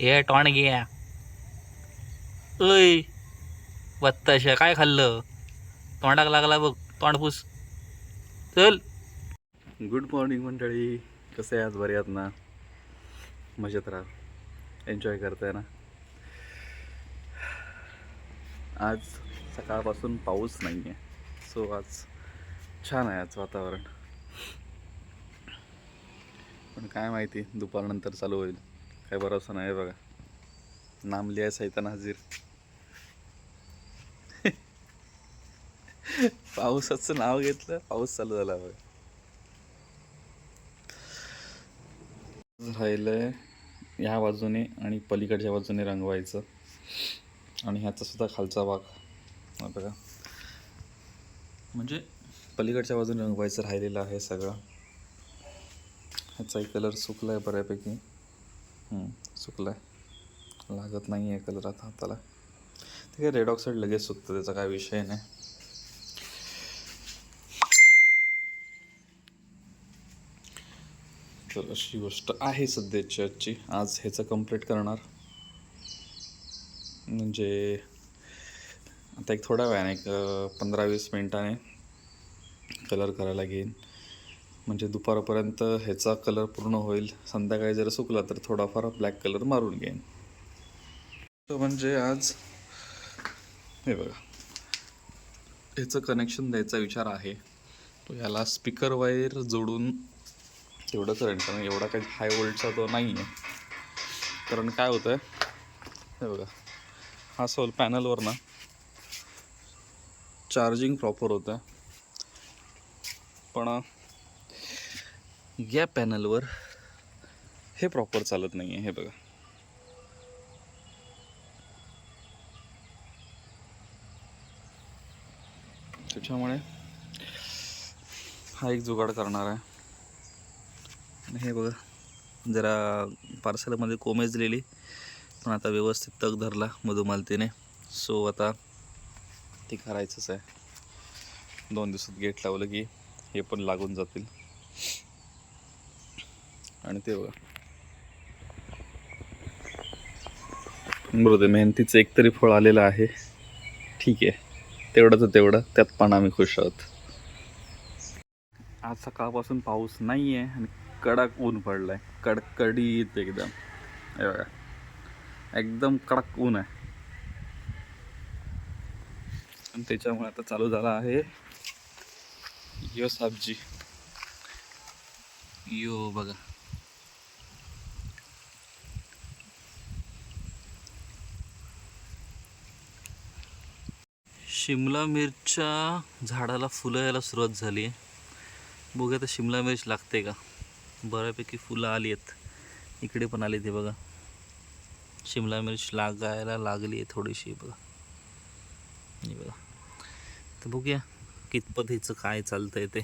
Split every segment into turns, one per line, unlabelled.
हे टॉण घ्या ऐ बत्ताश काय खाल्लं? तोंडाक लागला बघ तोंडपूस. चल.
गुड मॉर्निंग मंडळी. कसे आज बरे आहात ना? मजेत राहा. एन्जॉय करताय ना? आज सकाळपासून पाऊस नाही आहे सो आज छान आहे आज वातावरण. पण काय माहिती दुपारनंतर चालू होईल. काय भरोसा नाही बघा. नाम लिहाय सैतान हजीर पावसाचं नाव घेतलं पाऊस चालू झाला बघा. राहिलंय ह्या बाजूने आणि पलीकडच्या बाजूने रंगवायचं. आणि ह्याचा सुद्धा खालचा भाग. बघा. म्हणजे पलीकडच्या बाजूने रंगवायचं राहिलेलं आहे सगळं. ह्याचाही कलर सुकला आहे बऱ्यापैकी. सुकला आहे लागत नाही आहे कलर आता हाताला. ते काय रेड ऑक्साईड लगेच सुकतं त्याचा काय विषय नाही. तर अशी गोष्ट आहे सध्याची आजची. आज ह्याचं कंप्लीट करणार. म्हणजे आता एक थोड्या वेळाने एक पंधरा वीस मिनटाने कलर करायला घेईन. म्हणजे दुपारपर्यंत ह्याचा कलर पूर्ण होईल. संध्याकाळी जर सुकला तर थोडाफार ब्लॅक कलर मारून घेईन. तो म्हणजे आज हे बघा. ह्याचं कनेक्शन द्यायचा विचार आहे. तो ह्याला स्पीकर वायर जोडून तेवढं करेन कारण एवढा काही हाय वोल्टचा तो नाही आहे कारण काय होतं आहे हे बघा. हा सोल पॅनलवर ना चार्जिंग प्रॉपर होतं पण या पॅनलवर हे प्रॉपर चालत नाही आहे हे बघा. त्याच्यामुळे हा एक जुगाड करणार आहे. आणि हे बघा जरा पार्सलमध्ये कोमेज दिलेली पण आता व्यवस्थित तग धरला मधुमालतीने. सो आता ते करायचंच आहे. दोन दिवसात गेट लावलं की हे पण लागून जातील. आणि ते बघा. बरोबर ते मेहनतीचं एकतरी फळ आलेलं आहे. ठीक आहे. तेवढंच तेवढं. त्यात पण आम्ही खुश आहोत. आज सकाळपासून पाऊस नाही आहे आणि कडक ऊन पडलाय. कडकडीत एकदम. हे बघा. एकदम कडक ऊन आहे. आणि त्याच्यामुळे आता चालू झाला आहे यो साबजी
यो बघा. शिमला मिरच्या झाडाला फुलं यायला सुरुवात झाली. आहे बघूया आता शिमला मिरच लागते का? बऱ्यापैकी फुलं आली आहेत. इकडे पण आली ते बघा. शिमला मिरच लागायला लागली आहे थोडीशी बघा. हे बघा. तर बघूया कितपत हिचं काय चालतं
आहे ते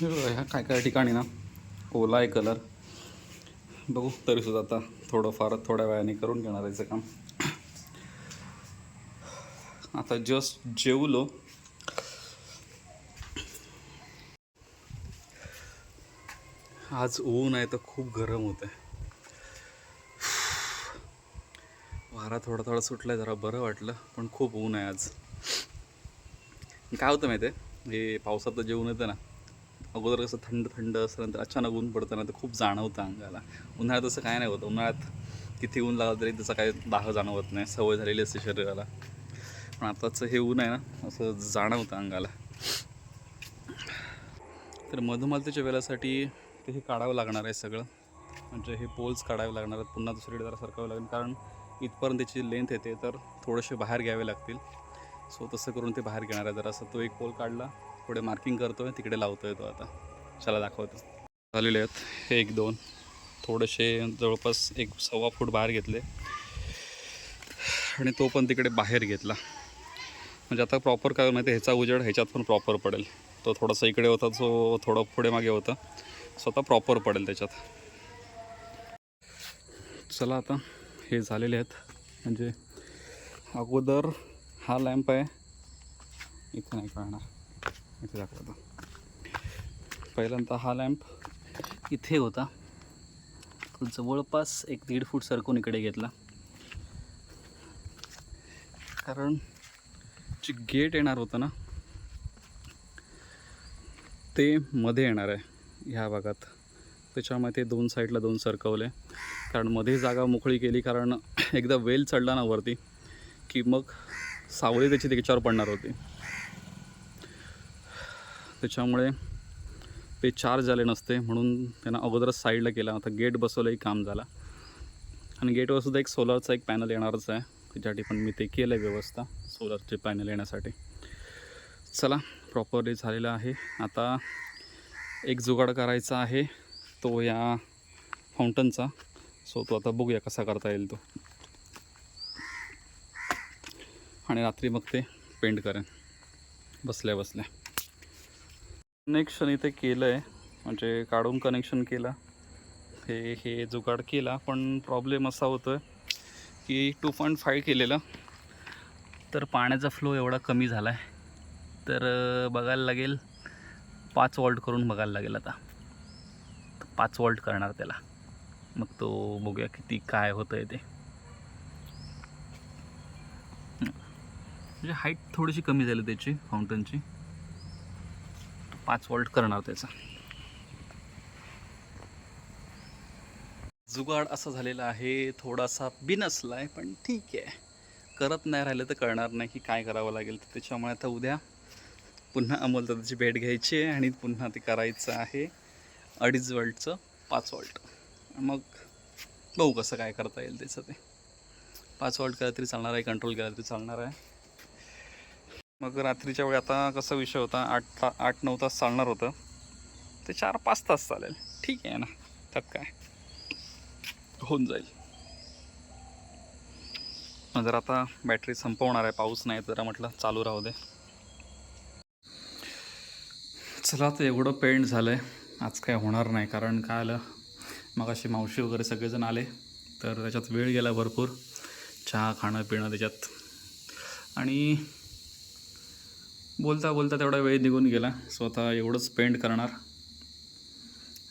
ह्या काय काय ठिकाणी ना? ओला आहे कलर बघू तरी सुद्धा आता थोडंफार थोड्या वेळाने करून घेणार याचं काम. आता जस्ट जेवलो. आज ऊन आहे तर खूप गरम होत आहे वारा थोडा थोडा सुटला जरा बरं वाटलं पण खूप ऊन आहे आज. काय होतं माहिती आहे हे पावसात जेवण येतं ना. अगोदर कसं थंड थंड असतं नंतर अचानक ऊन पडतं ना तर खूप जाणवतं अंगाला. उन्हाळ्यात तसं काय नाही होतं. उन्हाळ्यात किती ऊन लागलं तरी त्याचा काय दाह जाणवत नाही. सवय झालेली असते शरीराला. पण आताचं हे ऊन आहे ना असं जाणवतं अंगाला. तर मधुमालतीच्या वेळासाठी ते हे काढावं लागणार आहे सगळं. म्हणजे हे पोल्स काढावे लागणार आहेत. पुन्हा दुसरीकडे जरा सरकावं लागेल. कारण इथपर्यंत त्याची लेंथ येते तर थोडेसे बाहेर घ्यावे लागतील. सो तसं करून ते बाहेर घेणार आहे. जरासं तो एक पोल काढला पुढे मार्किंग करतोय तिकडे लावतोय तो आता. चला दाखवतो. झालेले आहेत. एक दोन. थोडेसे जवळपास एक सव्वा फूट बाहेर घेतले. आणि तो पण तिकडे बाहेर घेतला. म्हणजे आता प्रॉपर काय माहिती आहे, ह्याचा उजेड ह्याच्यात पण प्रॉपर पडेल. तो थोडासा इकडे होता जो थोडं पुढे मागे होता. स्वतः प्रॉपर पडेल त्याच्यात. चला आता हे झालेले आहेत. म्हणजे अगोदर हा लॅम्प आहे. इथं नाही कळणार. इथे दाखवतो पहिल्यांदा हा लॅम्प
इथे होता. तो जवळपास एक दीड फूट सरकून इकडे घेतला. कारण जे गेट येणार होतं ना ते मध्ये येणार आहे ह्या भागात. त्याच्यामुळे ते दोन साईडला दोन सरकवले. कारण मध्ये जागा मोकळी केली कारण एकदा वेल चढला ना वरती की मग सावळी त्याची त्याच्यावर पडणार होती. त्याच्यामुळे ते चार्ज झाले नसते म्हणून त्यांना अगोदरच साईडला केला. आता गेट बसवलंही काम झाला. आणि गेटवर सुद्धा एक सोलरचा एक पॅनल येणारच आहे. त्याच्यासाठी पण मी ते केलं आहे व्यवस्था सोलरचे पॅनल येण्यासाठी. चला प्रॉपरली झालेलं आहे. आता एक जुगाड करायचा आहे तो या फाउंटनचा सो तो आता बघूया कसा करता येईल तो. आणि रात्री मग ते पेंट करेन. बसल्या बसल्या. कनेक्शन इथे केलं आहे म्हणजे काढून कनेक्शन केला. हे हे जुगाड केला पण प्रॉब्लेम असा होतो की टू पॉईंट फाय केलेलं. तर पाण्याचा फ्लो एवढा कमी झाला आहे तर बघायला लागेल. पाच वॉल्ट करून बघायला लागेल आता. पाच वॉल्ट करणार त्याला. मग तो बघूया किती काय होतं आहे ते म्हणजे हाईट थोडीशी कमी झाली त्याची फाउंटनची पाच वॉल्ट करणार त्याचा. जुगाड असा झालेला आहे थोडासा बिनसला आहे पण ठीक आहे. करत नाही राहिलं तर कळणार नाही की काय करावं लागेल तर त्याच्यामुळे आता उद्या पुन्हा अमोलदादाची भेट घ्यायची आहे आणि पुन्हा ते करायचं आहे अडीच वॉल्टचं पाच वॉल्ट. मग बघू कसं काय करता येईल त्याचं ते. पाच वॉल्ट केलं तरी चालणार आहे कंट्रोल केलं तरी चालणार आहे. मग रात्रीच्या वेळी आता कसा विषय होता आठ ता आठ नऊ तास चालणार होतं. ते चार पाच तास चालेल. ठीक आहे ना? त्यात काय? होऊन जाईल. मग जर आता बॅटरी संपवणार आहे पाऊस नाही तर म्हटलं चालू राहू दे. चला आता एवढं पेंट झालं आहे आज काय होणार नाही कारण काय आलं? मग अशी मावशी वगैरे सगळेजण आले तर त्याच्यात वेळ गेला भरपूर. चहा खाणं पिणं त्याच्यात. आणि बोलता बोलता तेवढा वेळ निघून गेला. स्वतः एवढंच पेंट करणार.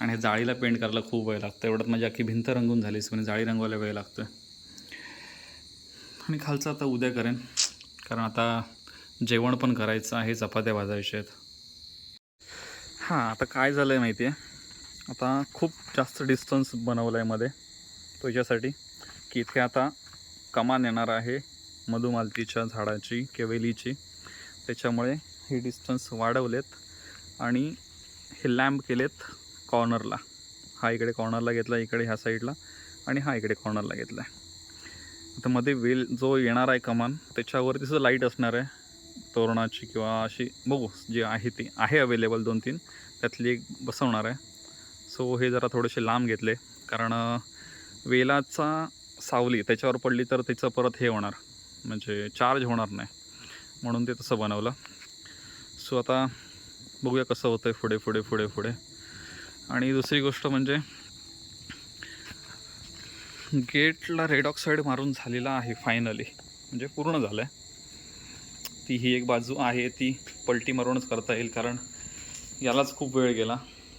आणि जाळीला पेंट करायला खूप वेळ लागतो. एवढ्यात माझी अख्खी भिंत रंगून झालीच म्हणजे जाळी रंगवायला वेळ लागतो आणि खालचं आता उद्या करेन. कारण आता जेवण पण करायचं आहे. चपात्या भाजायच्या आहेत हां आता काय झालं आहे माहिती आहे आता खूप जास्त डिस्टन्स बनवलं आहे मध्ये. तो याच्यासाठी की इथे आता कमान येणार आहे मधुमालतीच्या झाडाची केवेलीची. त्याच्यामुळे हे डिस्टन्स वाढवलेत आणि हे लॅम्प केलेत कॉर्नरला हा इकडे कॉर्नरला घेतला इकडे ह्या साईडला आणि हा इकडे कॉर्नरला घेतला आहे आता मध्ये वेल जो येणार आहे कमान त्याच्यावरती सुद्धा लाइट असणार आहे. तोरणाची किंवा अशी बघू जी आहे ती आहे अवेलेबल दोन तीन त्यातली एक बसवणार आहे. सो हे जरा थोडेसे लांब घेतले कारण वेलाचा सावली त्याच्यावर पडली तर त्याचं परत हे होणार. म्हणजे चार्ज होणार नाही. म्हणून ते तसं बनवलं. सो आता बघूया कसं होतं आहे पुढे पुढे पुढे पुढे. आणि दुसरी गोष्ट म्हणजे गेटला रेड ऑक्साईड मारून झालेला आहे फायनली म्हणजे पूर्ण झालं आहे ती ही एक बाजू आहे ती पलटी मारूनच करता येईल कारण यालाच खूप वेळ गेला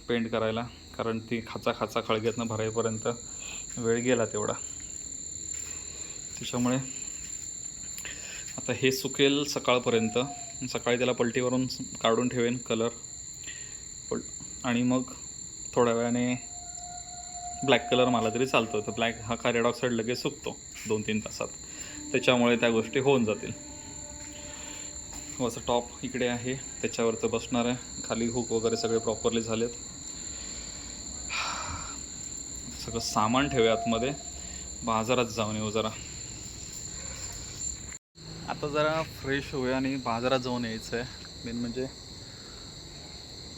पेंट करायला. कारण ती खाचा खाचा खळग्यातनं भरायपर्यंत वेळ गेला तेवढा. त्याच्यामुळे आता हे सुकेल सकाळपर्यंत. सकाळी त्याला पलटीवरून काढून ठेवेन कलर पल आणि मग थोड्या वेळाने ब्लॅक कलर मला तरी चालतो तर ब्लॅक हा कार्बन ऑक्साईड लगेच सुकतो. दोन तीन तासात. त्याच्यामुळे त्या गोष्टी होऊन जातील. हो, असं टॉप इकडे आहे. त्याच्यावर तर बसणार आहे. खाली हुक वगैरे सगळे प्रॉपरली झालेत. सगळं सामान ठेवूया आतमध्ये. बाजारात जाऊन येऊ जरा. आता जरा फ्रेश होऊया आणि बाजारात जाऊन यायचं आहे मेन म्हणजे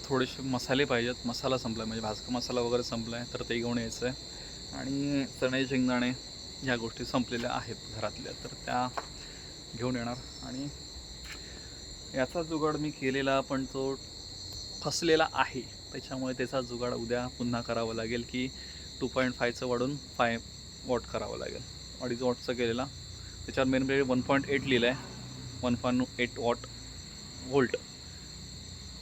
थोडेसे मसाले पाहिजेत. मसाला संपला आहे म्हणजे भाजका मसाला वगैरे संपला आहे तर ते घेऊन यायचं आहे आणि चणे शेंगदाणे ह्या गोष्टी संपलेल्या आहेत घरातल्या तर त्या घेऊन येणार. आणि याचा जुगाड मी केलेला पण तो फसलेला आहे. त्याच्यामुळे त्याचा जुगाड उद्या पुन्हा करावं लागेल की टू पॉईंट फायचं वाढून फाय वॉट करावं लागेल. अडीच वॉटचं केलेला. त्याच्यावर मेन म्हणजे वन पॉईंट एट लिहिलं आहे one point eight watt volt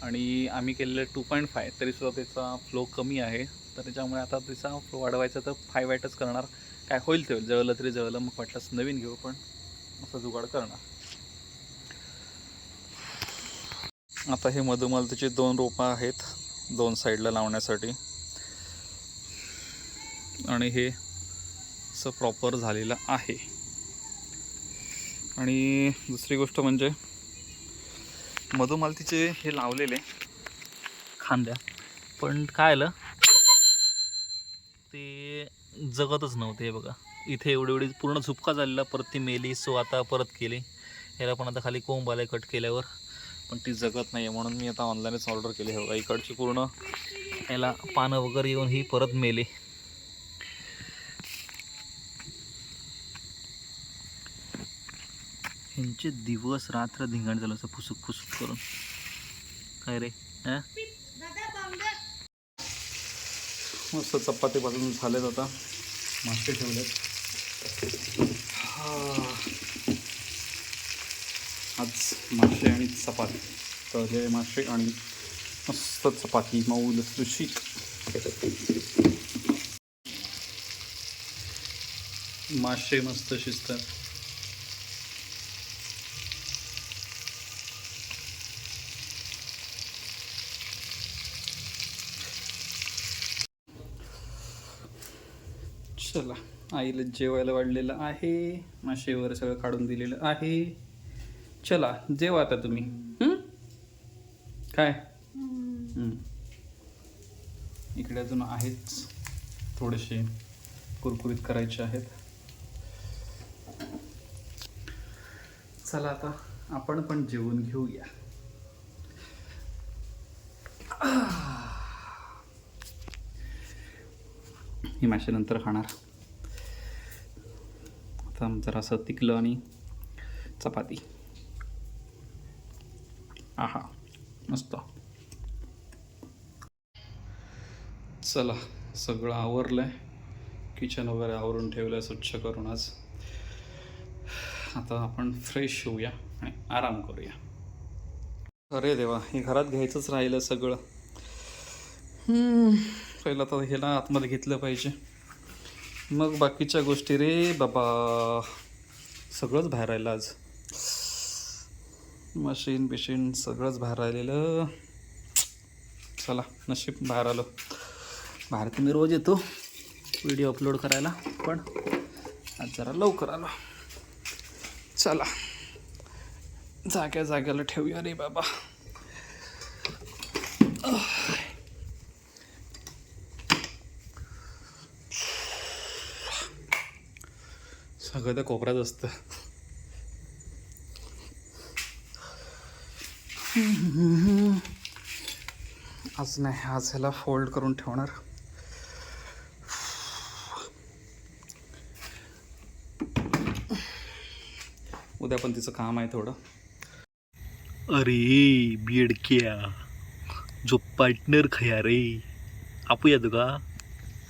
आणि आम्ही केलेलं टू पॉईंट फाय तरीसुद्धा त्याचा फ्लो कमी आहे. तर त्याच्यामुळे आता त्याचा फ्लो वाढवायचा तर फाय वॅटच करणार. काय होईल ते होईल. जळलं तरी जळलं. मग वाटलंच नवीन घेऊ पण असं जुगाड करणार. आता हे मधुमालतीचे दोन रोपं आहेत. दोन साईडला लावण्यासाठी. आणि हे असं प्रॉपर झालेलं आहे. आणि दुसरी गोष्ट म्हणजे मधुमालतीचे हे लावलेले खांद्या. पण काय आलं? ते जगतच नव्हते हे बघा. इथे एवढी एवढी पूर्ण झुपका झालेला परत ती मेली सो आता परत केली. याला पण आता खाली कोंब आलाय कट केल्यावर. पण ती जगत नाही आहे म्हणून मी आता ऑनलाईनच ऑर्डर केली. हे बघा इकडची पूर्ण याला पानं वगैरे येऊन ही परत मेली. ह्यांचे दिवस रात्र धिंगाण झालं असं फुसूक फुसूक करून. काय रे हा? मस्त चपाती बाजून झालेत आता. मासे ठेवलेत. आज मासे आणि चपाती. तळलेले मासे आणि मस्त चपाती मऊ लुसलुशीत. मासे मस्त शिजतात. चला आईला जेवायला वाढलेलं आहे. मासे वगैरे सगळं काढून दिलेलं आहे. चला जेवा आता तुम्ही? काय. इकडे अजून आहेच थोडेसे कुरकुरीत करायचे आहेत. चला आता आपण पण जेवून घेऊया. ही मासे नंतर खाणार. आता जरासं तिकलं आणि चपाती. आहा मस्त. चला सगळं आवरलं आहे किचन वगैरे आवरून ठेवलं आहे स्वच्छ करून आज. आता आपण फ्रेश होऊया आणि आराम करूया. अरे देवा हे घरात घ्यायचंच राहिलं सगळं. हम्म, पहिला तर ह्याला आतमध्ये घेतलं पाहिजे. मग बाकीच्या गोष्टी रे बाबा. सगळंच बाहेर राहिलं आज. मशीन बिशीन सगळंच बाहेर राहिलेलं. चला नशीब बाहेर आलो. बाहेर तर मी रोज येतो व्हिडिओ अपलोड करायला पण आज जरा लवकर आलो. चला जाग्या जाग्याला ठेवूया रे बाबा. सगळं त्या कोपऱ्यात असतं. आज नाही आज ह्याला फोल्ड करून ठेवणार. उद्या पण तिचं काम आहे थोडं.
अरे बिडक्या. जो पार्टनर खया रे. कापूया तुका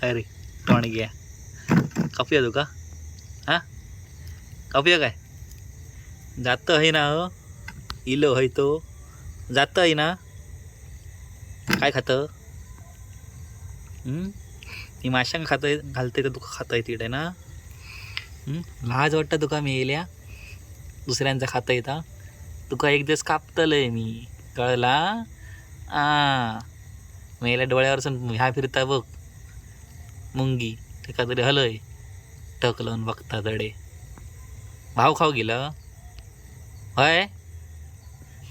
काय रे तोंड घ्या. कापूया तुका हा? कापूया काय जात आहे ना इलो है तो. जात आहे ना? काय खातं? ती माशांक खात घालते तर तुका खातं आहे तिकडे ना? लाज वाटतं तुका मी येल्या दुसऱ्यांचा खाता येता तुका एक दिवस कापतलंय मी. कळला आ. मेल्या डोळ्यावर ह्या फिरता बघ. मुंगी एका तरी हलय. टक बघता तडे भाव खाऊ गेलं. होय?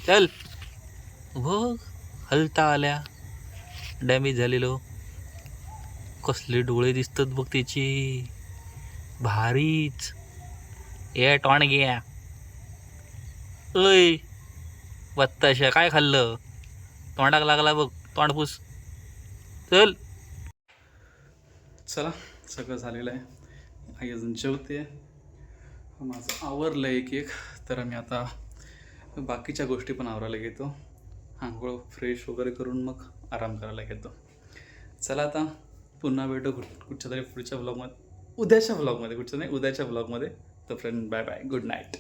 चल. बघ हलता आल्या. डॅमेज झालेलो. कसले डोळे दिसतात बघ त्याचे. भारीच. ए टॉण घ्या अय. बत्ताशा काय खाल्लं? तोंडाक लागला बघ तोंडपूस. चल.
चला सगळं झालेलं आहे. आई अजून जेवते हो, माझं आवरलं एक एक. तर मी आता बाकीच्या गोष्टी पण आवरायला घेतो. आंघोळ फ्रेश वगैरे करून मग आराम करायला घेतो. चला आता पुन्हा भेटू कुठ कुठच्या तरी पुढच्या ब्लॉगमध्ये उद्याच्या ब्लॉगमध्ये कुठच्या नाही उद्याच्या ब्लॉगमध्ये तर friend bye bye good night